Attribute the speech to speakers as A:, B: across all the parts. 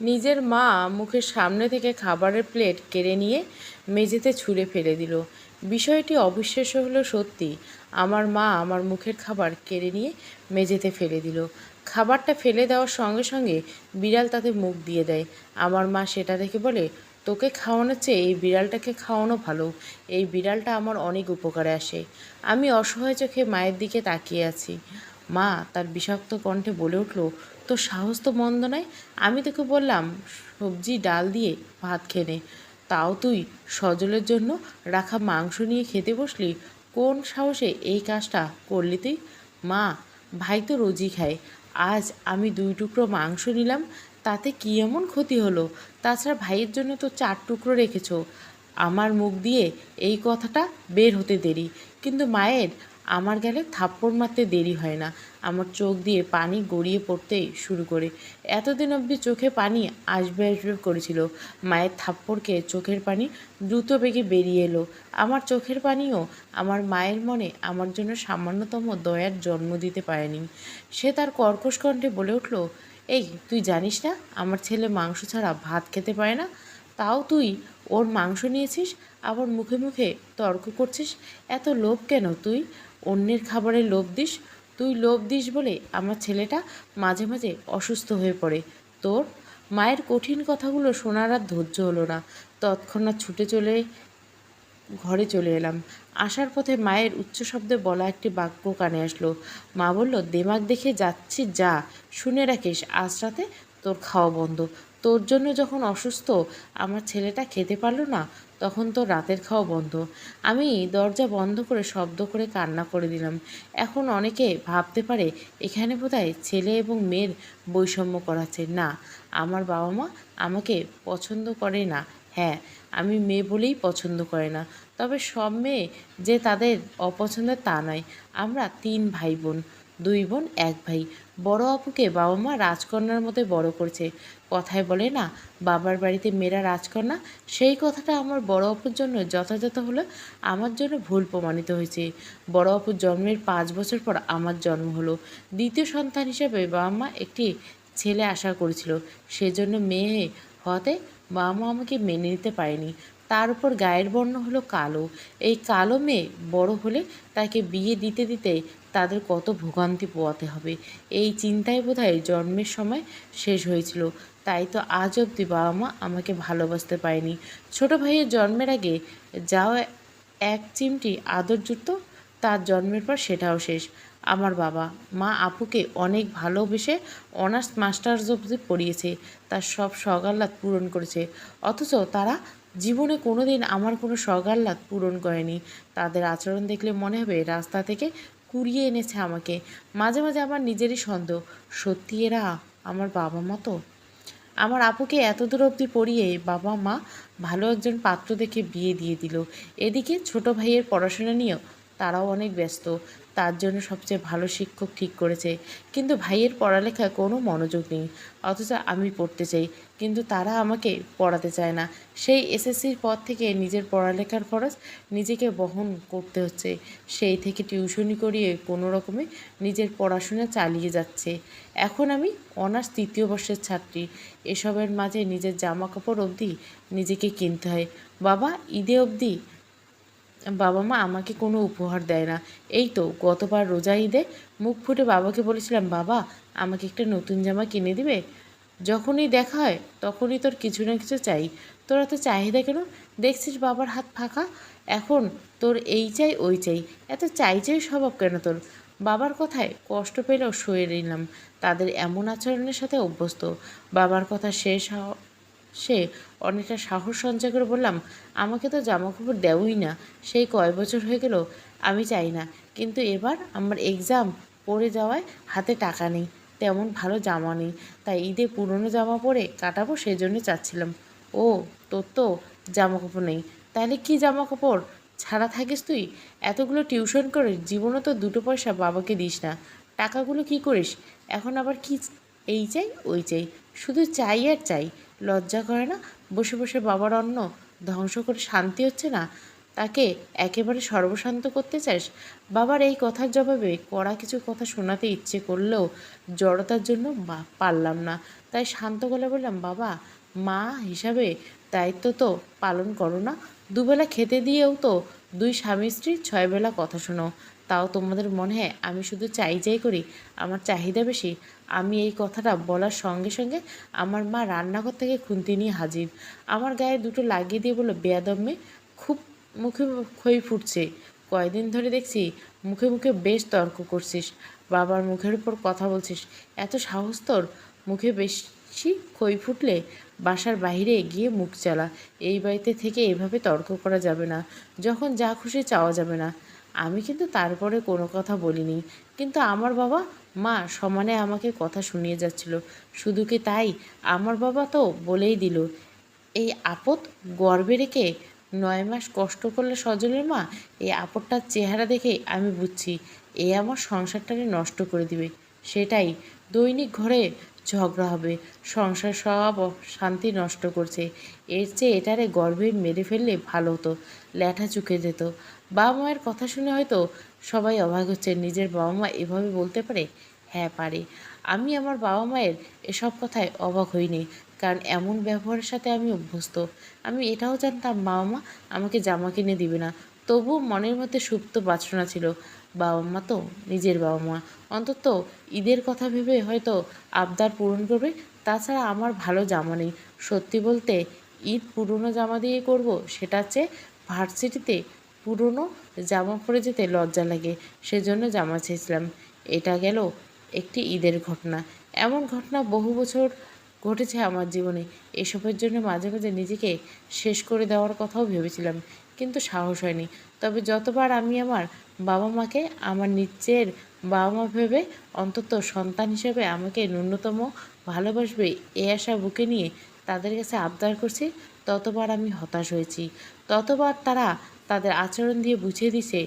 A: নিজের মা মুখের সামনে থেকে খাবারের প্লেট কেড়ে নিয়ে মেঝেতে ছুঁড়ে ফেলে দিল। বিষয়টি অবিশ্বাস্য হলো সত্যি। আমার মা আমার মুখের খাবার কেড়ে নিয়ে মেঝেতে ফেলে দিল। খাবারটা ফেলে দেওয়ার সঙ্গে সঙ্গে বিড়াল তাতে মুখ দিয়ে দেয়। আমার মা সেটা দেখে বলে, তোকে খাওয়ানোর চেয়ে এই বিড়ালটাকে খাওয়ানো ভালো। এই বিড়ালটা আমার অনেক উপকারে আসে। আমি অসহায় চোখে মায়ের দিকে তাকিয়ে আছি। মা তার বিষাক্ত কণ্ঠে বলে উঠল তোর সাহস তো মন্দ নয়। আমি তোকে বললাম, সবজি, ডাল দিয়ে ভাত খেনে তাও তুই সজলের জন্য রাখা মাংস নিয়ে খেতে বসলি। কোন সাহসে এই কাজটা করলি তুই? মা, ভাই তো রোজই খায়। আজ আমি দুই টুকরো মাংস নিলাম, তাতে কি এমন ক্ষতি হলো? তাছাড়া ভাইয়ের জন্য তো চার টুকরো রেখেছো। আমার মুখ দিয়ে এই কথাটা বের হতে দেরি। কিন্তু মায়ের আমার গেলে থাপ্পড় মারতে দেরি হয় না। আমার চোখ দিয়ে পানি গড়িয়ে পড়তে শুরু করে। এতদিন অবধি চোখে পানি আসবে আসবে করেছিল। মায়ের থাপ্পড়কে চোখের পানি দ্রুত বেগে বেরিয়ে এলো। আমার চোখের পানিও আমার মায়ের মনে আমার জন্য সামান্যতম দয়ার জন্ম দিতে পারেনি। সে তার কর্কশ কণ্ঠে বলে উঠল, এই, তুই জানিস না, আমার ছেলে মাংস ছাড়া ভাত খেতে পারে না? তাও তুই ওর মাংস নিয়েছিস, আবার মুখে মুখে তর্ক করছিস? এত লোভ কেন তুই? অন্যের খাবারে লোভ দিস, তুই লোভ দিস বলে আমার ছেলেটা মাঝে মাঝে অসুস্থ হয়ে পড়ে। তোর মায়ের কঠিন কথাগুলো শোনার আর ধৈর্য হলো না। তৎক্ষণাৎ ছুটে চলে, ঘরে চলে এলাম। আসার পথে মায়ের উচ্চ শব্দে বলা একটি বাক্য কানে আসলো। মা বলল, দেমাগ দেখে যাচ্ছি, যা। শুনে রাখিস, আজ রাতে তোর খাওয়া বন্ধ। তোর জন্য যখন অসুস্থ, আমার ছেলেটা খেতে পারল না তখন তো রাতের খাওয়া বন্ধ। আমি দরজা বন্ধ করে শব্দ করে কান্না করে দিলাম। এখন অনেকে ভাবতে পারে এখানে বোধহয় ছেলে এবং মেয়ের বৈষম্য করাচ্ছে। না, আমার বাবা মা আমাকে পছন্দ করে না। হ্যাঁ আমি মেয়ে বলেই পছন্দ করে না। তবে সব মেয়ে যে তাদের অপছন্দের তা নয়। আমরা তিন ভাই বোন, দুই বোন, এক ভাই। বড় আপুকে বাবা মা রাজকন্যার মতো বড় করছে। কথায় বলে, না, বাবার বাড়িতে মেয়েরা রাজকন্যা, সেই কথাটা আমার বড় অপুর জন্য যথাযথ হলো আমার জন্য ভুল প্রমাণিত হয়েছে। বড় অপুর জন্মের পাঁচ বছর পর আমার জন্ম হলো। দ্বিতীয় সন্তান হিসেবে বাবা মা একটি ছেলে আশা করেছিল। সেজন্য মেয়ে হওয়াতে বাবা মা আমাকে মেনে নিতে পারেনি। তার উপর গায়ের বর্ণ হলো কালো। এই কালো মেয়ে বড় হলে তাকে বিয়ে দিতে দিতে তাদের কত ভোগান্তি পোয়াতে হবে। এই চিন্তায় বোধহয় জন্মের সময় শেষ হয়েছিল। তাই তো আজ অবধি বাবা মা আমাকে ভালোবাসতে পারেনি। ছোট ভাইয়ের জন্মের আগে যাও এক চিমটি আদর তার জন্মের পর সেটাও শেষ। আমার বাবা, মা আপুকে অনেক ভালোবেসে অনার্স মাস্টার্স অবধি পড়িয়েছে, তার সব সগাল্লাদ পূরণ করেছে। অথচ তারা জীবনে কোনো দিন আমার কোনো সগাল্লাদ পূরণ করেনি। তাদের আচরণ দেখলে মনে হবে রাস্তা থেকে কুড়িয়ে এনেছে আমাকে। মাঝে মাঝে আমার নিজেরই সন্দেহ, সত্যি এরা আমার বাবা মা তো? আমার আপুকে এত দূর অবধি পড়িয়ে বাবা মা ভালো একজন পাত্র দেখে বিয়ে দিয়ে দিল। এদিকে ছোট ভাইয়ের পড়াশোনা নিয়েও তারাও অনেক ব্যস্ত। তার জন্য সবচেয়ে ভালো শিক্ষক ঠিক করেছে। কিন্তু ভাইয়ের পড়ালেখায় কোনো মনোযোগ নেই। অথচ আমি পড়তে চাই, কিন্তু তারা আমাকে পড়াতে চায় না। সেই এসএসসির পর থেকে নিজের পড়ালেখার খরচ নিজেকে বহন করতে হচ্ছে। সেই থেকে টিউশনি করিয়ে কোনো রকমে নিজের পড়াশোনা চালিয়ে যাচ্ছে। এখন আমি অনার্স তৃতীয় বর্ষের ছাত্রী। এসবের মাঝে নিজের জামা কাপড় অবধি নিজেকে কিনতে হয়। বাবা, ঈদে অবধি বাবা মা আমাকে কোনো উপহার দেয় না। এই তো গতবার রোজা ঈদে মুখ ফুটে বাবাকে বলেছিলাম, বাবা, আমাকে একটা নতুন জামা কিনে দিবে? যখনই দেখা হয় তখনই তোর কিছু না কিছু চাই। তোর এত চাহিদা কেন? দেখছিস বাবার হাত ফাঁকা? এখন তোর এই চাই, ওই চাই। এত চাই চাই স্বভাব কেন তোর? বাবার কথায় কষ্ট পেলেও সয়ে নিলাম। তাদের এমন আচরণের সাথে অভ্যস্ত। বাবার কথা শেষ হওয়া সে অনেকটা সাহস সঞ্চয় করে বললাম, আমাকে তো জামা কাপড় দেওই না, সেই কয় বছর হয়ে গেল, আমি চাই না। কিন্তু এবার আমার এক্সাম পড়ে যাওয়ায় হাতে টাকা নেই, তেমন ভালো জামা নেই। তাই ঈদে পুরনো জামা পরে কাটাবো সেই জন্য চাচ্ছিলাম। ও, তোর তো জামা কাপড় নেই, তাহলে কি জামা কাপড় ছাড়া থাকিস তুই? এতগুলো টিউশন করে জীবনও তো দুটো পয়সা বাবাকে দিস না। টাকাগুলো কি করিস? এখন আবার কি এই চাই, ওই চাই। শুধু চাই আর চাই। লজ্জা করে না? বসে বসে বাবার অন্ন ধ্বংস করে শান্তি হচ্ছে না? তাকে একেবারে সর্বশান্ত করতে চাস? বাবার এই কথার জবাবে কড়া কিছু কথা শোনাতে ইচ্ছে করলেও জড়তার জন্য পারলাম না। তাই শান্ত গলে বললাম, বাবা, মা হিসাবে দায়িত্ব তো পালন করো না। দুবেলা খেতে দিয়েও তো দুই স্বামী স্ত্রীর ছয় বেলা কথা শোনো। তাও তোমাদের মনে হয় আমি শুধু চাই চাই করি, আমার চাহিদা বেশি। আমি এই কথাটা বলার সঙ্গে সঙ্গে আমার মা রান্নাঘর থেকে খুন্তি নিয়ে হাজির। আমার গায়ে দুটো লাগিয়ে দিয়ে বলল, বেয়াদব মেয়ে, খুব মুখে খই ফুটছে। কয়দিন ধরে দেখছি মুখে মুখে বেশ তর্ক করছিস। বাবার মুখের উপর কথা বলছিস। এত সাহস তোর? মুখে বেশি খই ফুটলে বাসার বাইরে গিয়ে মুখ চালা। এই বাড়িতে থেকে এভাবে তর্ক করা যাবে না। যখন যা খুশি চাওয়া যাবে না। আমি কিন্তু তারপরে কোনো কথা বলিনি। কিন্তু আমার বাবা, মা সমানে আমাকে কথা শুনিয়ে যাচ্ছিল। শুধু কি তাই? আমার বাবা তো বলেই দিল, এই আপদ গর্বে রেখে নয় মাস কষ্ট করলে সজলের মা, এই আপদটার চেহারা দেখে আমি বুঝছি, এ আমার সংসারটাকে নষ্ট করে দিবে। সেটাই, দৈনিক ঘরে ঝগড়া হবে, সংসার সব শান্তি নষ্ট করছে। এর চেয়ে এটারে গর্ভে মেরে ফেললে ভালো হতো ল্যাঠা চুকে যেত। বাবা মায়ের কথা শুনে হয়তো সবাই অবাক হচ্ছে, নিজের বাবা মা এভাবে বলতে পারে? হ্যাঁ পারে। আমি আমার বাবা মায়ের এসব কথায় অবাক হইনি, কারণ এমন ব্যবহারের সাথে আমি অভ্যস্ত। আমি এটাও জানতাম বাবা মা আমাকে জামা কিনে দিবে না। তবুও মনের মধ্যে সুপ্ত বাসনা ছিল বাবা মা তো নিজের বাবা মা অন্তত ঈদের কথা ভেবে হয়তো আবদার পূরণ করবে, তাছাড়া আমার ভালো জামা নেই। সত্যি বলতে, ঈদ পুরনো জামা দিয়ে করব সেটা চেয়ে ভার্সিটিতে পুরনো জামা পরে যেতে লজ্জা লাগে। সেজন্য জামা চেয়েছিলাম এটা গেল একটি ঈদের ঘটনা। এমন ঘটনা বহু বছর ঘটেছে আমার জীবনে। এসবের জন্য মাঝে মাঝে নিজেকে শেষ করে দেওয়ার কথাও ভেবেছিলাম, কিন্তু সাহস হয়নি। তবে যতবার আমি আমার বাবা মাকে আমার নিচের বাবা মা ভেবে অন্তত সন্তান হিসেবে আমাকে ন্যূনতম ভালোবাসবে এ আশা বুকে নিয়ে তাদের কাছে আবদার করছি, ততবার আমি হতাশ হয়েছি। ততবার তারা তাদের আচরণ দিয়ে বুঝিয়ে দিছে,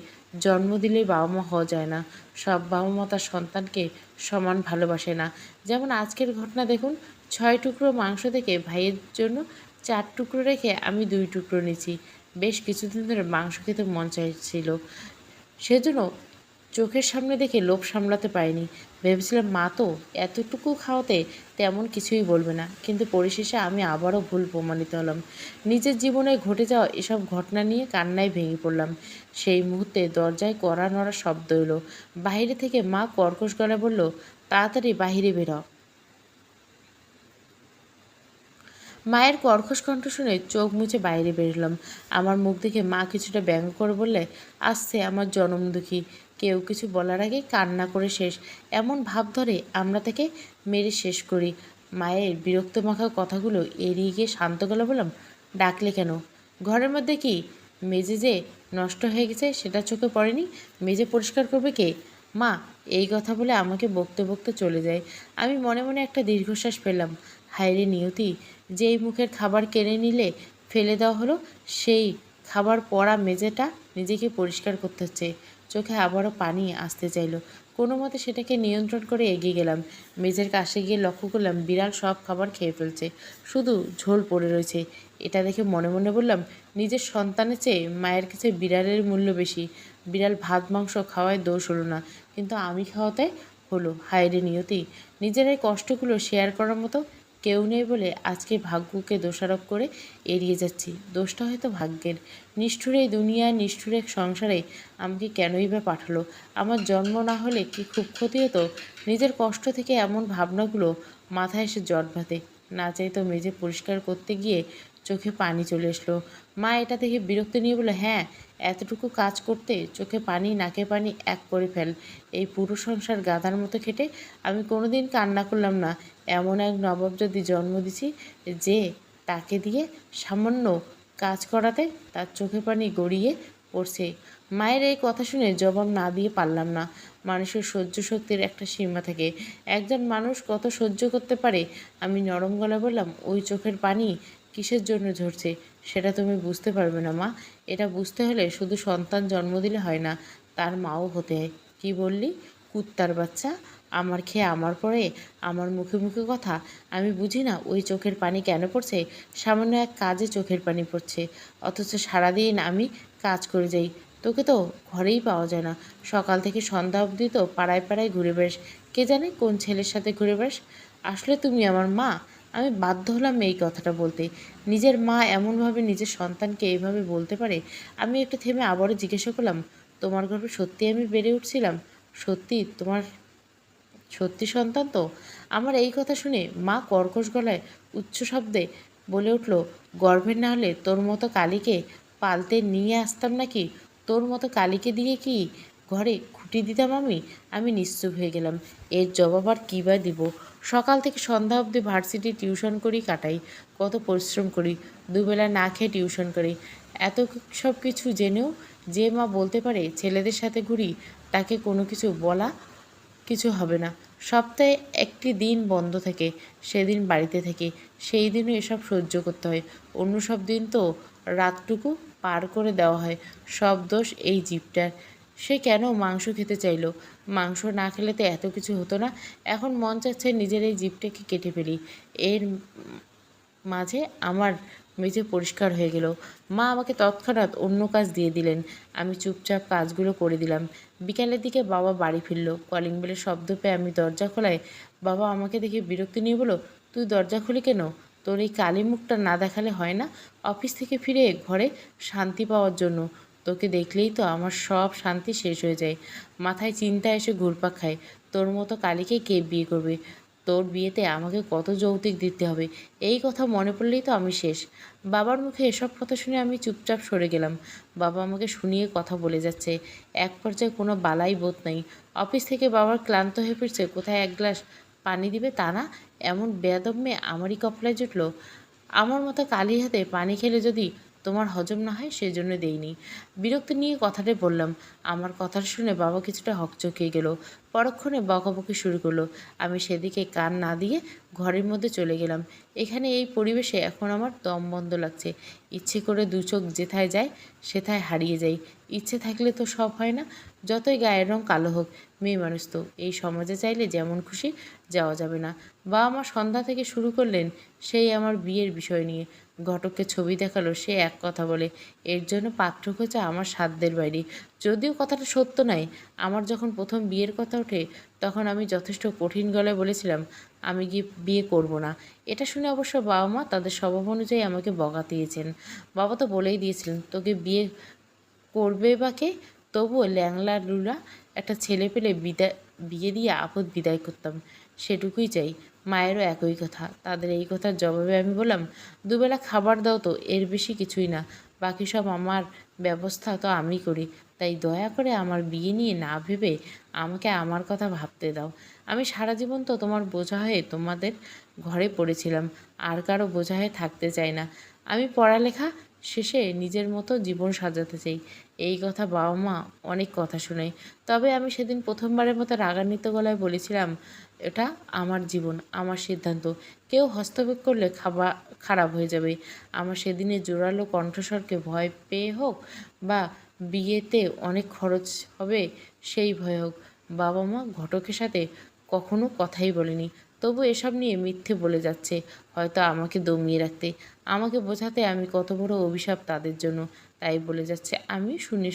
A: জন্ম দিলে বাবা মা হওয়া যায় না। সব বাবা মা তার সন্তানকে সমান ভালোবাসে না। যেমন আজকের ঘটনা দেখুন, ছয় টুকরো মাংস থেকে ভাইয়ের জন্য চার টুকরো রেখে আমি দুই টুকরো নিয়েছি। বেশ কিছুদিন ধরে মাংস খেতে মন চাইছিল। সেজন্য চোখের সামনে দেখে লোভ সামলাতে পারিনি। ভেবেছিলাম, মা তো এতটুকু খাওয়াতে তেমন কিছুই বলবে না। কিন্তু পরিশেষে আমি আবারও ভুল প্রমাণিত হলাম। নিজের জীবনে ঘটে যাওয়া এসব ঘটনা নিয়ে কান্নায় ভেঙে পড়লাম। সেই মুহূর্তে দরজায় কড়া নড়া শব্দ এলো। বাইরে থেকে মা কর্কশ গলায় বলল, তাড়াতাড়ি বাহিরে বেরো। মায়ের কর্কশ কণ্ঠ শুনে চোখ মুছে বাইরে বেরোলাম। আমার মুখ দেখে মা কিছুটা ব্যঙ্গ করে বললে, আসছে আমার জনম দুঃখী। কেউ কিছু বলার আগে কান্না করে শেষ। এমন ভাব ধরে আমরা তাকে মেরে শেষ করি। মায়ের বিরক্ত মাখা কথাগুলো এড়িয়ে গিয়ে শান্ত গলা বললাম, ডাকলে কেন? ঘরের মধ্যে কি মেজে যে নষ্ট হয়ে গেছে সেটা চোখে পড়েনি? মেজে পরিষ্কার করবে কে? মা, এই কথা বলে আমাকে বকতে বকতে চলে যায়। আমি মনে মনে একটা দীর্ঘশ্বাস পেলাম হায়রে নিয়তি, যেই মুখের খাবার কেড়ে নিলে ফেলে দেওয়া হলো, সেই খাবার পড়া মেঝেটা নিজেকে পরিষ্কার করতে হচ্ছে। চোখে আবারও পানি আসতে চাইলো। কোনো মতে সেটাকে নিয়ন্ত্রণ করে এগিয়ে গেলাম। মেঝের কাছে গিয়ে লক্ষ্য করলাম বিড়াল সব খাবার খেয়ে ফেলছে। শুধু ঝোল পড়ে রয়েছে। এটা দেখে মনে মনে বললাম, নিজের সন্তানের চেয়ে মায়ের কাছে বিড়ালের মূল্য বেশি। বিড়াল ভাত, মাংস খাওয়ায় দোষ হলো না। কিন্তু আমি খাওয়াতে হলো। হায়রে নিয়তি, নিজের এই কষ্টগুলো শেয়ার করার মতো কেউ নেই বলে আজকে ভাগ্যকে দোষারোপ করে এড়িয়ে যাচ্ছি। দোষটা হয়তো ভাগ্যের। নিষ্ঠুর এই দুনিয়ায় নিষ্ঠুর এক সংসারে আমাকে কেনই বা পাঠালো? আমার জন্ম না হলে কি খুব ক্ষতি হতো? নিজের কষ্ট থেকে এমন ভাবনাগুলো মাথায় এসে জট বাঁধে। না চাইতো মেঝে পরিষ্কার করতে গিয়ে চোখে পানি চলে আসলো মা এটা দেখে বিরক্ত নিয়ে বলে হ্যাঁ এতটুকু কাজ করতে চোখে পানি, নাকে পানি এক করে ফেল। এই পুরো সংসার গাধার মতো খেটে আমি কোনোদিন কান্না করলাম না। এমন এক নবাব যদি জন্ম দিছি যে তাকে দিয়ে সামান্য কাজ করাতে তার চোখে পানি গড়িয়ে পড়ছে। মায়ের এই কথা শুনে জবাব না দিয়ে পারলাম না। মানুষের সহ্য শক্তির একটা সীমা থাকে। একজন মানুষ কত সহ্য করতে পারে? আমি নরম গলা বললাম, ওই চোখের পানি কিসের জন্য ঝরছে? সেটা তুমি বুঝতে পারবে না, মা। এটা বুঝতে হলে শুধু সন্তান জন্ম দিলে হয় না, তার মাও হতে হয়। কি বললি? কুত্তার বাচ্চা? আমার খেয়ে আমার পরে আমার মুখে মুখে কথা। আমি বুঝি না ওই চোখের পানি কেন পড়ছে? সামান্য এক কাজে চোখের পানি পড়ছে। অথচ সারাদিন আমি কাজ করে যাই। তোকে তো ঘরেই পাওয়া যায় না। সকাল থেকে সন্ধ্যা অবধি তো পাড়ায় পাড়ায় ঘুরে বেড়াস। কে জানে কোন ছেলের সাথে ঘুরে বেড়াস? আসলে তুমি আমার মা। আমি বাধ্য হলাম এই কথাটা বলতে। নিজের মা এমনভাবে নিজের সন্তানকে এইভাবে বলতে পারে? আমি একটু থেমে আবারও জিজ্ঞাসা করলাম, তোমার গর্ভে সত্যি আমি বেড়ে উঠছিলাম? সত্যি তোমার সত্যি সন্তান তো? আমার এই কথা শুনে মা কর্কশ গলায় উচ্চ শব্দে বলে উঠল, গর্ভের না হলে তোর মতো কালীকে পালতে নিয়ে আসতাম নাকি? তোর মতো কালীকে দিয়ে কি ঘরে খুঁটি দিতাম আমি? আমি নিশ্চুপ হয়ে গেলাম। এর জবাব আর কী বা দিব? সকাল থেকে সন্ধ্যা অবধি ভার্সিটি টিউশন করি কাটাই, কত পরিশ্রম করি, দুবেলা না খেয়ে টিউশন করি। এত সব কিছু জেনেও যে মা বলতে পারে ছেলেদের সাথে ঘুরি, তাকে কোনো কিছু বলা কিছু হবে না। সপ্তাহে একটি দিন বন্ধ থাকে, সেদিন বাড়িতে থেকে। সেই দিনও এসব সহ্য করতে হয়। অন্য সব দিন তো রাতটুকু পার করে দেওয়া হয়। সব দোষ এই জীবটার। সে কেন মাংস খেতে চাইলো? মাংস না খেলে তো এত কিছু হতো না। এখন মন চাচ্ছে নিজের এই জীবটাকে কেটে ফেলি। এর মাঝে আমার মেঝে পরিষ্কার হয়ে গেল। মা আমাকে তৎক্ষণাৎ অন্য কাজ দিয়ে দিলেন। আমি চুপচাপ কাজগুলো করে দিলাম। বিকালের দিকে বাবা বাড়ি ফিরল। কলিং বেলের শব্দ পেয়ে আমি দরজা খোলায় বাবা আমাকে দেখে বিরক্তি নিয়ে বলো তুই দরজা খুলি কেন? তোর এই কালী মুখটা না দেখালে হয় না? অফিস থেকে ফিরে ঘরে শান্তি পাওয়ার জন্য। তোকে দেখলেই তো আমার সব শান্তি শেষ হয়ে যায়। মাথায় চিন্তা এসে ঘুরপাক খায়। তোর মতো কালীকে কে বিয়ে করবে? তোর বিয়েতে আমাকে কত যৌতুক দিতে হবে? এই কথা মনে পড়লেই তো আমি শেষ। বাবার মুখে এসব কথা শুনে আমি চুপচাপ সরে গেলাম। বাবা আমাকে শুনিয়ে কথা বলে যাচ্ছে। এক পর্যায়ে কোনো বালাই বোধ নাই। অফিস থেকে বাবার ক্লান্ত হয়ে ফিরছে কোথায় এক গ্লাস পানি দিবে তা না? এমন বেয়াদব মেয়ে আমারই কপলায় জুটলো। আমার মতো কালি হাতে পানি খেলে যদি তোমার হজম না হয় সেই জন্য দেইনি। বিরক্তি নিয়ে কথাটা বললাম। আমার কথা শুনে বাবা কিছুটা হকচকিয়ে গেল। পরক্ষণে বকাবকি শুরু করল। আমি সেদিকে কান না দিয়ে ঘরের মধ্যে চলে গেলাম। এখানে এই পরিবেশে এখন আমার দম বন্ধ লাগছে। ইচ্ছে করে দু চোখ যেথায় যায়, সেথায় হারিয়ে যাই। ইচ্ছে থাকলে তো সব হয় না। যতই গায়ের রং কালো হোক, মেয়ে মানুষ তো। এই সমাজে চাইলে যেমন খুশি যাওয়া যাবে না। বাবা মা সন্ধ্যা থেকে শুরু করলেন সেই আমার বিয়ের বিষয় নিয়ে। ঘটককে ছবি দেখাল, সে এক কথা বলে, এর জন্য পাত্র খোঁজা আমার সাধ্যের বাইরে। যদিও কথাটা সত্য নয়, আমার যখন প্রথম বিয়ের কথা ওঠে, তখন আমি যথেষ্ট কঠিন গলায় বলেছিলাম, আমি গিয়ে বিয়ে করব না। এটা শুনে অবশ্য বাবা মা তাদের স্বভাব অনুযায়ী আমাকে বকা দিয়েছেন। বাবা তো বলেই দিয়েছিলেন, তোকে বিয়ে করবে বা কে? তবুও ল্যাংলা লুলা একটা ছেলে পেলে বিদায়, বিয়ে দিয়ে আপদ বিদায় করতাম। সেটুকুই চাই। মায়েরও একই কথা। তাদের এই কথার জবাবে আমি বললাম, দুবেলা খাবার দাও তো, এর বেশি কিছুই না। বাকি সব আমার ব্যবস্থা তো আমি করি। তাই দয়া করে আমার বিয়ে নিয়ে না ভেবে আমাকে আমার কথা ভাবতে দাও। আমি সারা জীবন তো তোমার বোঝা হয়ে তোমাদের ঘরে পড়েছিলাম। আর কারও বোঝা হয়ে থাকতে চাই না। আমি পড়ালেখা শেষে নিজের মতো জীবন সাজাতে চাই। এই কথা বাবা মা অনেক কথা শোনায় তবে আমি সেদিন প্রথমবারের মতো রাগান্বিত গলায় বলেছিলাম, এটা আমার জীবন, আমার সিদ্ধান্ত। কেউ হস্তক্ষেপ করলে খাবা, খারাপ হয়ে যাবে। আমার সেদিনের জোরালো কণ্ঠস্বরকে ভয় পেয়ে হোক বা বিয়েতে অনেক খরচ হবে, সেই ভয় হোক। বাবা মা ঘটকের সাথে কখনো কথাই বলেনি। তবু এসব নিয়ে মিথ্যে বলে যাচ্ছে। হয়তো আমাকে দমিয়ে রাখতে। আমাকে বোঝাতে আমি কত বড় অভিশাপ তাদের জন্য, তাই বলে যাচ্ছে আমি শুনে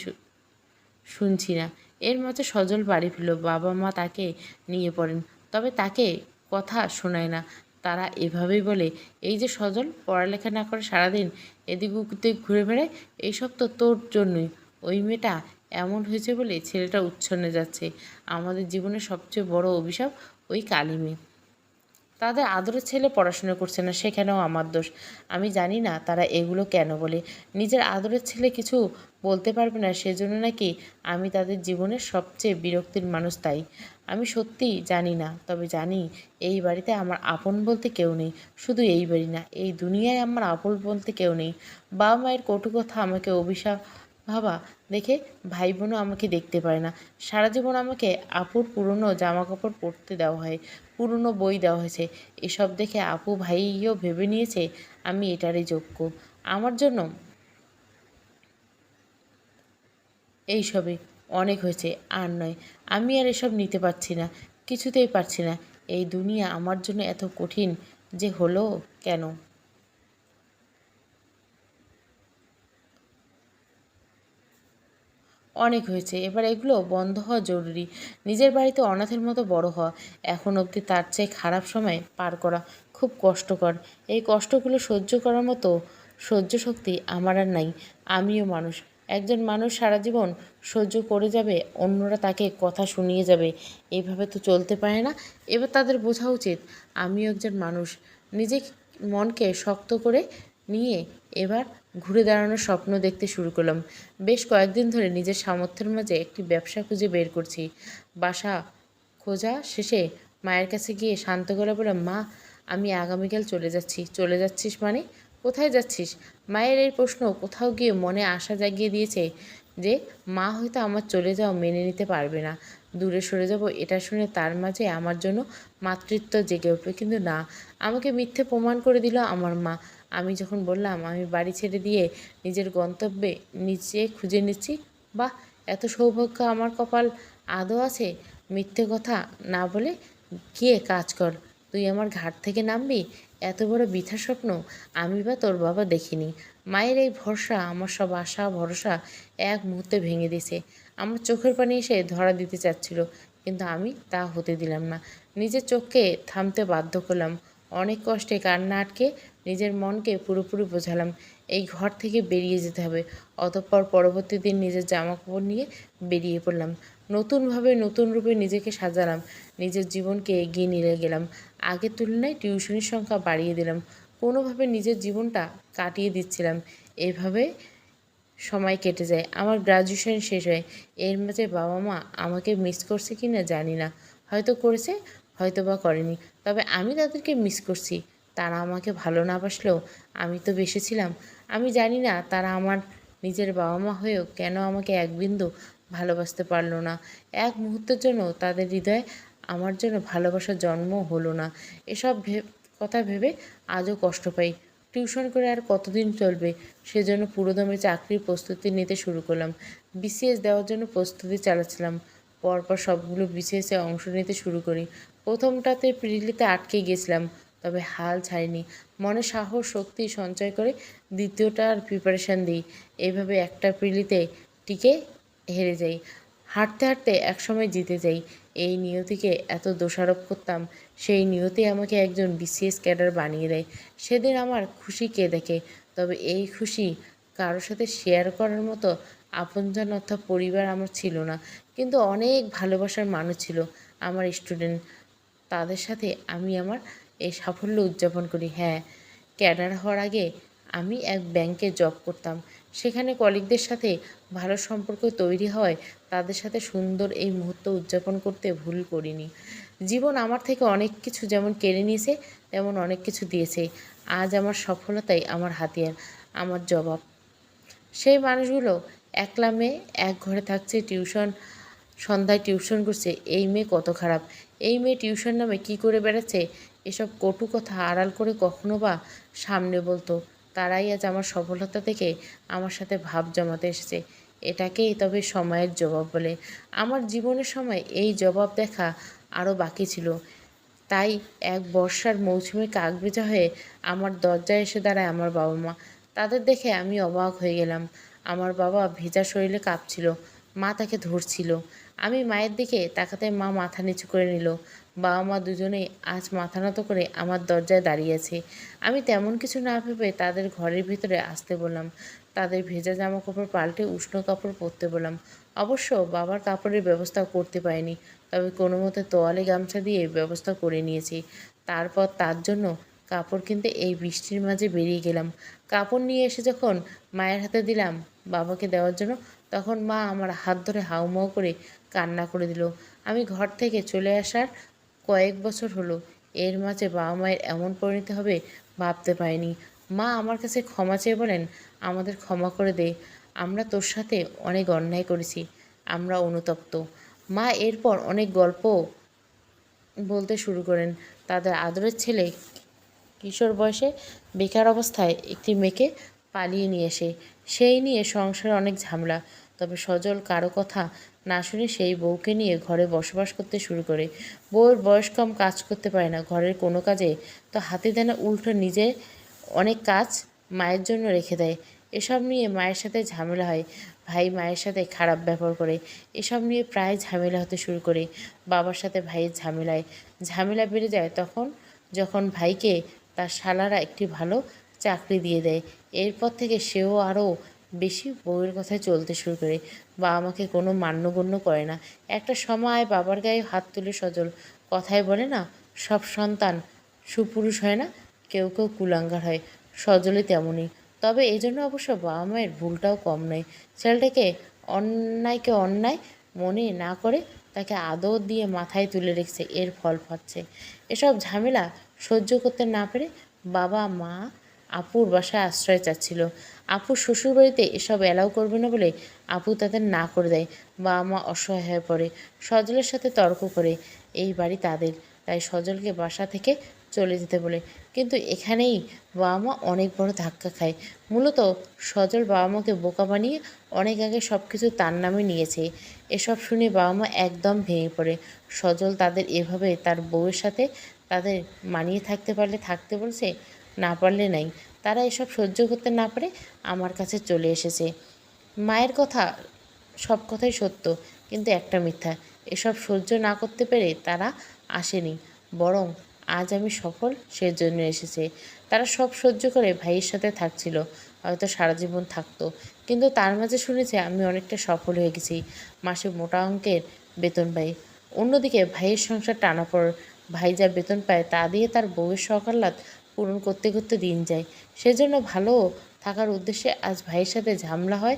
A: শুনছি না। এর মাঝে সজল বাড়ি ফিরল। বাবা মা তাকে নিয়ে পড়েন। তবে তাকে কথা শোনায় না। তারা এভাবেই বলে, এই যে সজল, পড়ালেখা না করে সারাদিন এদিক ওদিক ঘুরে বেড়ায়, এইসব তো তোর জন্যই। ওই মেয়েটা এমন হয়েছে বলে ছেলেটা উচ্ছন্নে যাচ্ছে। আমাদের জীবনের সবচেয়ে বড় অভিশাপ ওই কালী মেয়ে। তাদের আদরের ছেলে পড়াশোনা করছে না, সেখানেও আমার দোষ। আমি জানি না তারা এগুলো কেন বলে। নিজের আদরের ছেলে কিছু বলতে পারবে না, সেজন্য নাকি আমি তাদের জীবনের সবচেয়ে বিরক্তির মানুষ তাই। আমি সত্যিই জানি না, তবে জানি এই বাড়িতে আমার আপন বলতে কেউ নেই। শুধু এই বাড়ি না, এই দুনিয়ায় আমার আপন বলতে কেউ নেই। বাবা মায়ের কটু কথা আমাকে অভিশাপ ভাবা দেখে ভাই বোনও আমাকে দেখতে পারে না। সারা জীবন আমাকে আপুর পুরনো জামা কাপড় পরতে দেওয়া হয়। পুরনো বই দেওয়া হয়েছে। এসব দেখে আপু ভাইও ভেবে নিয়েছে, আমি এটারই যোগ্য। আমার জন্য এইসবে অনেক হয়েছে, আর নয়, আমি আর এসব নিতে পারছি না, কিছুতেই পারছি না। এই দুনিয়া আমার জন্য এত কঠিন যে হলো কেন? অনেক হয়েছে। এবার এগুলো বন্ধ হওয়া জরুরি। নিজের বাড়িতে অনাথের মতো বড় হওয়া, এখন অবধি তার চেয়ে খারাপ সময় পার করা খুব কষ্টকর। এই কষ্টগুলো সহ্য করার মতো সহ্য শক্তি আমার আর নাই। আমিও মানুষ। একজন মানুষ সারা জীবন সহ্য করে যাবে, অন্যরা তাকে কথা শুনিয়ে যাবে। এইভাবে তো চলতে পারে না। এবার তাদের বোঝা উচিত, আমিও একজন মানুষ। নিজে মনকে শক্ত করে নিয়ে এবার ঘুরে দাঁড়ানোর স্বপ্ন দেখতে শুরু করলাম। বেশ কয়েকদিন ধরে নিজের সামর্থ্যের মাঝে একটি ব্যবসা খুঁজে বের করছি। বাসা খোঁজা শেষে মায়ের কাছে গিয়ে শান্ত করে বললাম, মা, আমি আগামীকাল চলে যাচ্ছি। চলে যাচ্ছিস মানে? কোথায় যাচ্ছিস? মায়ের এই প্রশ্ন কোথাও গিয়ে মনে আশা জাগিয়ে দিয়েছে যে মা হয়তো আমার চলে যাওয়া মেনে নিতে পারবে না। দূরে সরে যাব এটা শুনে তার মাঝে আমার জন্য মাতৃত্ব জেগে উঠবে। কিন্তু না, আমাকে মিথ্যে প্রমাণ করে দিল আমার মা। আমি যখন বললাম, আমি বাড়ি ছেড়ে দিয়ে নিজের গন্তব্যে নিচে খুঁজে নিচ্ছি, বাহ, এত সৌভাগ্য আমার কপাল আদৌ আছে মিথ্যে কথা না বলে গিয়ে কাজ কর। তুই আমার ঘাট থেকে নামবি? এত বড় বৃথা স্বপ্ন আমি বা তোর বাবা দেখিনি। মায়ের এই ভরসা, আমার সব আশা, ভরসা এক মুহূর্তে ভেঙে দিছে আমার চোখের পানি এসে ধরা দিতে চাচ্ছিল, কিন্তু আমি তা হতে দিলাম না। নিজের চোখকে থামতে বাধ্য করলাম। অনেক কষ্টে কান্না আটকে নিজের মনকে পুরোপুরি বোঝালাম। এই ঘর থেকে বেরিয়ে যেতে হবে। অতঃপর পরবর্তী দিন নিজের জামা কাপড় নিয়ে বেরিয়ে পড়লাম। নতুনভাবে নতুন রূপে নিজেকে সাজালাম। নিজের জীবনকে এগিয়ে নিয়ে গেলাম। আগের তুলনায় টিউশনির সংখ্যা বাড়িয়ে দিলাম। কোনোভাবে নিজের জীবনটা কাটিয়ে দিচ্ছিলাম। এভাবে সময় কেটে যায়। আমার গ্রাজুয়েশন শেষ হয়। এর মাঝে বাবা মা আমাকে মিস করছে কি না জানি না। হয়তো করেছে হয়তো বা করেনি। তবে আমি তাদেরকে মিস করছি। তারা আমাকে ভালো না বাসলেও আমি তো বেসেছিলাম। আমি জানি না তারা আমার নিজের বাবা মা হয়েও কেন আমাকে এক বিন্দু ভালোবাসতে পারল না। এক মুহূর্তের জন্য তাদের হৃদয়ে আমার জন্য ভালোবাসার জন্ম হলো না। এসব কথা ভেবে আজও কষ্ট পাই। টিউশন করে আর কতদিন চলবে সেজন্য পুরোদমে চাকরির প্রস্তুতি নিতে শুরু করলাম। বিসিএস দেওয়ার জন্য প্রস্তুতি চালাচ্ছিলাম। পরপর সবগুলো বিসিএসে অংশ নিতে শুরু করি। প্রথমটাতে প্রিলিতে আটকে গেছিলাম তবে হাল ছাড়িনি। মনে সাহস, শক্তি, সঞ্চয় করে দ্বিতীয়টার প্রিপারেশান দিই। এইভাবে একটা প্রিলিতে টিকে হেরে যাই। হাঁটতে হাঁটতে একসময় জিতে যাই। এই নিয়তিকে এত দোষারোপ করতাম, সেই নিয়তি আমাকে একজন বিসিএস ক্যাডার বানিয়ে দেয়। সেদিন আমার খুশি কে দেখে? তবে এই খুশি কারোর সাথে শেয়ার করার মতো আপনজন অর্থাৎ পরিবার আমার ছিল না। কিন্তু অনেক ভালোবাসার মানুষ ছিল আমার স্টুডেন্ট তাদের সাথে আমি আমার এই সাফল্য উদযাপন করি। হ্যাঁ ক্যাডার হওয়ার আগে আমি এক ব্যাংকে জব করতাম। সেখানে কলিগদের সাথে ভালো সম্পর্ক তৈরি হয়, তাদের সাথে সুন্দর এই মুহূর্ত উদযাপন করতে ভুল করিনি। জীবন আমার থেকে অনেক কিছু যেমন কেড়ে নিয়েছে, তেমন অনেক কিছু দিয়েছে। আজ আমার সফলতাই আমার হাতিয়ার, আমার জবাব। সেই মানুষগুলো একলা মেয়ে, এক ঘরে থাকছে, টিউশন, সন্ধ্যায় টিউশন করছে। এই মেয়ে কত খারাপ। এই মেয়ে টিউশন নামে কি করে বেড়াচ্ছে? এসব কটু কথা আড়াল করে কখনো বা সামনে বলতো। তারাই আজ আমার সফলতা থেকে আমার সাথে ভাব জমাতে এসেছে। এটাকেই তবে সময়ের জবাব বলে। আমার জীবনের সময় এই জবাব দেখা আরও বাকি ছিল। তাই এক বর্ষার মৌসুমে কাকবেজা হয়ে আমার দরজায় এসে দাঁড়ায় আমার বাবা মা। তাদের দেখে আমি অবাক হয়ে গেলাম। আমার বাবা ভেজা শরীরে কাঁপছিল। মা তাকে ধরছিল। আমি মায়ের দিকে তাকাতে মা মাথা নিচু করে নিল। বাবা মা দুজনেই আজ মাথা নত করে আমার দরজায় দাঁড়িয়েছে আমি তেমন কিছু না ভেবে তাদের ঘরের ভিতরে আসতে বললাম। তাদের ভেজা জামা কাপড় পাল্টে উষ্ণ কাপড় পরতে বললাম। অবশ্য বাবার কাপড়ের ব্যবস্থা করতে পারিনি, তবে কোনো মতে তোয়ালে গামছা দিয়ে ব্যবস্থা করে নিয়েছি। তারপর তার জন্য কাপড় কিনতে এই বৃষ্টির মাঝে বেরিয়ে গেলাম। কাপড় নিয়ে এসে যখন মায়ের হাতে দিলাম, বাবাকে দেওয়ার জন্য তখন মা আমার হাত ধরে হাউমাউ করে কান্না করে দিল। আমি ঘর থেকে চলে আসার কয়েক বছর হলো। এর মাঝে বাবা মায়ের এমন পরিণতি হবে ভাবতে পারিনি। মা আমার কাছে ক্ষমা চেয়ে বলেন, আমাদের ক্ষমা করে দে। আমরা তোর সাথে অনেক অন্যায় করেছি। আমরা অনুতপ্ত। মা এরপর অনেক গল্প বলতে শুরু করেন। তাদের আদরের ছেলে কিশোর বয়সে বেকার অবস্থায় একটি মেয়েকে পালিয়ে নিয়ে এসে, সেই নিয়ে সংসারে অনেক ঝামেলা। তবে সজল কারও কথা না শুনে সেই বউকে নিয়ে ঘরে বসবাস করতে শুরু করে। বউয়ের বয়স কম কাজ করতে পারে না। ঘরের কোনো কাজে তো হাতে দেয় না উল্টো নিজে অনেক কাজ মায়ের জন্য রেখে দেয়। এসব নিয়ে মায়ের সাথে ঝামেলা হয়। ভাই মায়ের সাথে খারাপ ব্যবহার করে। এসব নিয়ে প্রায় ঝামেলা হতে শুরু করে। বাবার সাথে ভাইয়ের ঝামেলায়। ঝামেলা বেড়ে যায় তখন যখন ভাইকে তার শালারা একটি ভালো চাকরি দিয়ে দেয়। এরপর থেকে সেও আরও বেশি বউয়ের কথায় চলতে শুরু করে। বা আমাকে কোনো মান্যগণ্য করে না। একটা সময় বাবার গায়ে হাত তুলে সজল কথায় বলে, না, সব সন্তান সুপুরুষ হয় না, কেউ কেউ কুলাঙ্গার হয়। সজলে তেমনই। তবে এই জন্য অবশ্য বাবা মায়ের ভুলটাও কম নয়। ছেলেটাকে অন্যায়কে অন্যায় মনে না করে তাকে আদর দিয়ে মাথায় তুলে রেখেছে। এর ফল পাচ্ছে। এসব ঝামেলা সহ্য করতে না পেরে বাবা মা আপুর বাসায় আশ্রয় চাচ্ছিল। আপু শ্বশুরবাড়িতে এসব অ্যালাউ করবে না বলে আপু তাদের না করে দেয়। বাবা মা অসহায় হয়ে পড়ে। সজলের সাথে তর্ক করে, এই বাড়ি তাদের, তাই সজলকে বাসা থেকে চলে যেতে বলে। কিন্তু এখানেই বাবা মা অনেক বড় ধাক্কা খায়। মূলত সজল বাবা মাকে বোকা বানিয়ে অনেক আগে সব কিছু তার নামে নিয়েছে। এসব শুনে বাবা মা একদম ভেঙে পড়ে। সজল তাদের এভাবে তার বউয়ের সাথে তাদের মানিয়ে থাকতে পারলে থাকতে বলছে না পারলে নাই। তারা এসব সহ্য করতে না পারে আমার কাছে চলে এসেছে। মায়ের কথা সব কথাই সত্য, কিন্তু একটা মিথ্যা। এসব সহ্য না করতে পেরে তারা আসেনি, বরং আজ আমি সফল সেজন্য এসেছে। তারা সব সহ্য করে ভাইয়ের সাথে থাকছিল, হয়তো সারা জীবন থাকতো, কিন্তু তার মাঝে শুনেছে আমি অনেকটা সফল হয়ে গেছি, মাসে মোটা অঙ্কের বেতন পাই। অন্যদিকে ভাইয়ের সংসার টানা পর ভাই যা বেতন পায় তা দিয়ে তার বউয়ের সকাল্লাত পূরণ করতে করতে দিন যায়। সেজন্য ভালো থাকার উদ্দেশ্যে আজ ভাইয়ের সাথে ঝামেলা হয়।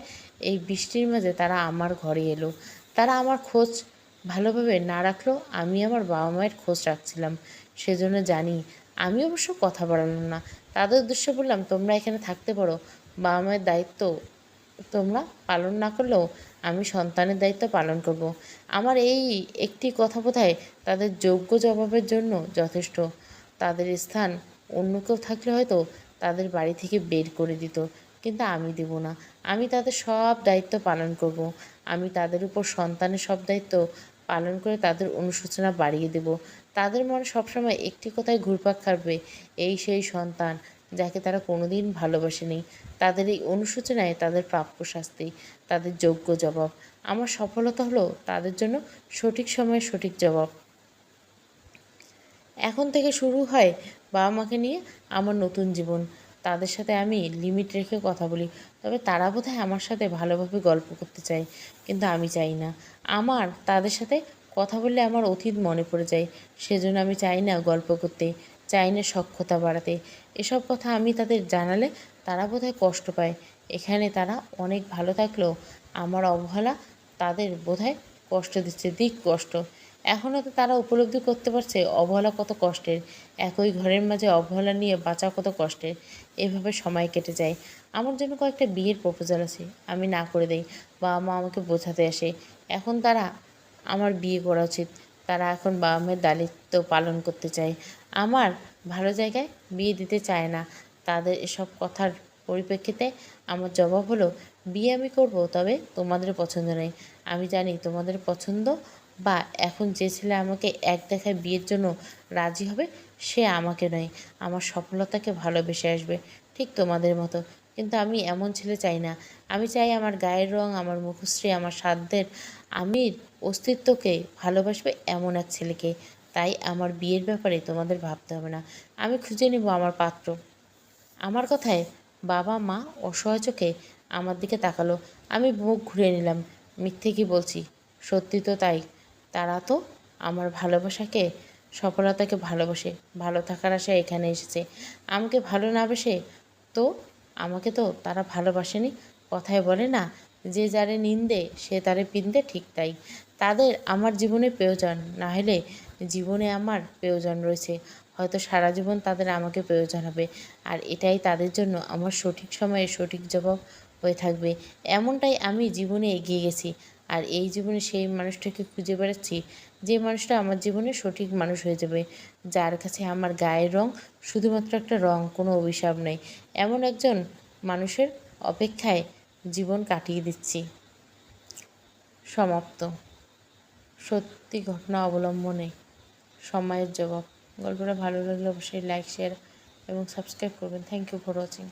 A: এই বৃষ্টির মাঝে তারা আমার ঘরে এলো। তারা আমার খোঁজ ভালোভাবে না রাখলেও আমি আমার বাবা মায়ের খোঁজ রাখছিলাম। সেজন্য জানি, আমি অবশ্য কথা বাড়ালাম না। তাদের উদ্দেশ্যে বললাম, তোমরা এখানে থাকতে পারো। বাবা মায়ের দায়িত্ব তোমরা পালন না করলেও আমি সন্তানের দায়িত্ব পালন করব। আমার এই একটি কথা বোধহয় তাদের যোগ্য জবাবের জন্য যথেষ্ট। তাদের স্থান অন্য কেউ থাকলে হয়তো তাদের বাড়ি থেকে বের করে দিত, কিন্তু আমি দেব না। আমি তাদের সব দায়িত্ব পালন করব। আমি তাদের উপর সন্তানের সব দায়িত্ব পালন করে তাদের অনুশোচনা বাড়িয়ে দেব। তাদের মনে সবসময় একটি কথায় ঘুরপাক খাবে, এই সেই সন্তান যাকে তারা কোনোদিন ভালোবাসেনি। তাদের এই অনুশোচনায় তাদের প্রাপ্য শাস্তি, তাদের যোগ্য জবাব। আমার সফলতা হলো তাদের জন্য সঠিক সময়ে সঠিক জবাব। এখন থেকে শুরু হয় বাবা মাকে নিয়ে আমার নতুন জীবন। তাদের সাথে আমি লিমিট রেখে কথা বলি। তবে তারা বোধহয় আমার সাথে ভালোভাবে গল্প করতে চায়, কিন্তু আমি চাই না। আমার, তাদের সাথে কথা বললে আমার অতীত মনে পড়ে যায়। সেজন্য আমি চাই না গল্প করতে, চাই না সক্ষতা বাড়াতে। এসব কথা আমি তাদের জানালে তারা বোধহয় কষ্ট পায়। এখানে তারা অনেক ভালো থাকলেও আমার অবহেলা তাদের বোধহয় কষ্ট দিচ্ছে, দিক কষ্ট। এখনও তো তারা উপলব্ধি করতে পারছে অবহেলা কত কষ্টের। একই ঘরের মাঝে অবহেলা নিয়ে বাঁচা কত কষ্টের। এভাবে সময় কেটে যায়। আমার জন্য কয়েকটা বিয়ের প্রপোজাল আছে, আমি না করে দেই। বাবা মা আমাকে বোঝাতে আসে। এখন তারা আমার বিয়ে করা উচিত। তারা এখন বাবা মায়ের দায়িত্ব পালন করতে চায়। আমার ভালো জায়গায় বিয়ে দিতে চায় না। তাদের এসব কথার পরিপ্রেক্ষিতে আমার জবাব হলো, বিয়ে আমি করব, তবে তোমাদের পছন্দ নেই আমি জানি তোমাদের পছন্দ বা, এখন যে ছেলে আমাকে এক দেখায় বিয়ের জন্য রাজি হবে, সে আমাকে নয়। আমার সফলতাকে ভালোবেসে আসবে। ঠিক তোমাদের মতো। কিন্তু আমি এমন ছেলে চাই না। আমি চাই আমার গায়ের রং, আমার মুখশ্রী, আমার সাধ্যের আমির অস্তিত্বকে ভালোবাসবে এমন এক ছেলেকে। তাই আমার বিয়ের ব্যাপারে তোমাদের ভাবতে হবে না। আমি খুঁজে নেব আমার পাত্র। আমার কথায় বাবা মা অসহায় চোখে আমার দিকে তাকালো। আমি মুখ ঘুরে নিলাম। মিথ্যে কি বলছি? সত্যি তো তাই। তারা তো আমার ভালোবাসাকে, সফলতাকে ভালোবাসে। ভালো থাকার আশায় এখানে এসেছে। আমাকে ভালো না বেসে তো আমাকে তো তারা ভালোবাসেনি। কথায় বলে না, যে যারে নিন্দে, সে তারে পিন্দে, ঠিক তাই। তাদের আমার জীবনে প্রয়োজন না হলে জীবনে আমার প্রয়োজন রয়েছে। হয়তো সারা জীবন তাদের আমাকে প্রয়োজন হবে। আর এটাই তাদের জন্য আমার সঠিক সময়ে সঠিক জবাব হয়ে থাকবে। এমনটাই আমি জীবনে এগিয়ে গেছি। আর এই জীবনে সেই মানুষটাকে খুঁজে বেড়াচ্ছি, যে মানুষটা আমার জীবনে সঠিক মানুষ হয়ে যাবে, যার কাছে আমার গায়ের রং শুধুমাত্র একটা রং, কোনো অভিশাপ নেই। এমন একজন মানুষের অপেক্ষায় জীবন কাটিয়ে দিচ্ছি। সমাপ্ত। সত্যি ঘটনা অবলম্বনে সময়ের জবাব। গল্পটা ভালো লাগলে অবশ্যই লাইক শেয়ার এবং সাবস্ক্রাইব করবেন। Thank you for watching